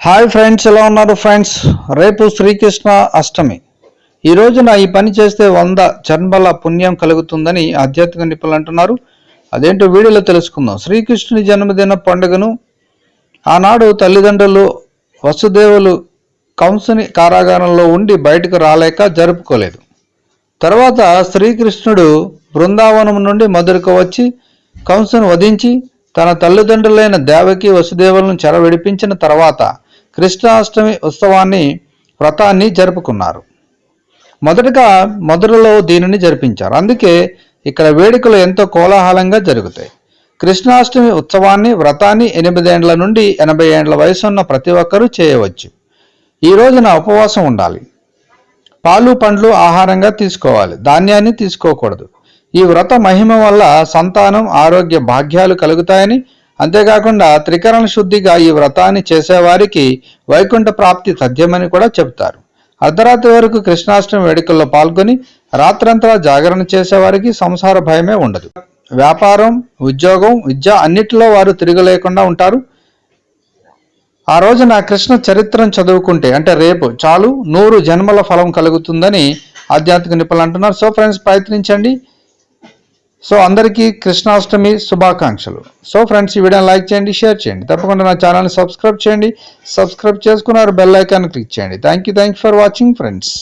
Hi friends ఎలా ఉన్నారు friends రేపు శ్రీకృష్ణ అష్టమి. ఈ రోజున ఈ పని చేస్తే వంద జన్మల పుణ్యం కలుగుతుందని ఆధ్యాత్మిక నిపుణులు అంటున్నారు. అదేంటో వీడియోలో తెలుసుకుందాం. శ్రీకృష్ణుని జన్మదిన పండుగను ఆనాడు తల్లిదండ్రులు వసుదేవులు కంసుని కారాగారంలో ఉండి బయటకు రాలేక జరుపుకోలేదు. తర్వాత శ్రీకృష్ణుడు బృందావనం నుండి మధురకు వచ్చి కంసును వధించి తన తల్లిదండ్రులైన దేవకి వసుదేవులను చెరవిడిపించిన తర్వాత కృష్ణాష్టమి ఉత్సవాన్ని వ్రతాన్ని జరుపుకున్నారు. మొదటగా మధురలో దీనిని జరిపించారు. అందుకే ఇక్కడ వేడుకలు ఎంతో కోలాహలంగా జరుగుతాయి. కృష్ణాష్టమి ఉత్సవాన్ని వ్రతాన్ని ఎనిమిదేండ్ల నుండి ఎనభై ఏండ్ల వయసున్న ప్రతి ఒక్కరూ చేయవచ్చు. ఈ రోజున ఉపవాసం ఉండాలి. పాలు పండ్లు ఆహారంగా తీసుకోవాలి. ధాన్యాన్ని తీసుకోకూడదు. ఈ వ్రత మహిమ వల్ల సంతానం ఆరోగ్య భాగ్యాలు కలుగుతాయని అంతేకాకుండా త్రికరణ శుద్ధిగా ఈ వ్రతాన్ని చేసేవారికి వైకుంఠ ప్రాప్తి తథ్యమని కూడా చెబుతారు. అర్ధరాత్రి వరకు కృష్ణాష్టమి వేడుకల్లో పాల్గొని రాత్రంతా జాగరణ చేసేవారికి సంసార భయమే ఉండదు. వ్యాపారం ఉద్యోగం విద్య అన్నిటిలో వారు తిరగలేకుండా ఉంటారు. ఆ రోజున కృష్ణ చరిత్రను చదువుకుంటే అంటే రేపు చాలు నూరు జన్మల ఫలం కలుగుతుందని ఆధ్యాత్మిక నిపుణులు అంటున్నారు. సో ఫ్రెండ్స్ ప్రయత్నించండి. సో అందరికీ కృష్ణాష్టమి శుభాకాంక్షలు. సో ఫ్రెండ్స్ ఈ వీడియోని లైక్ చేయండి షేర్ చేయండి. తప్పకుండా నా ఛానల్ని సబ్స్క్రైబ్ చేయండి. సబ్స్క్రైబ్ చేసుకున్నారు బెల్ ఐకాన్ క్లిక్ చేయండి. Thank you thank you for watching friends.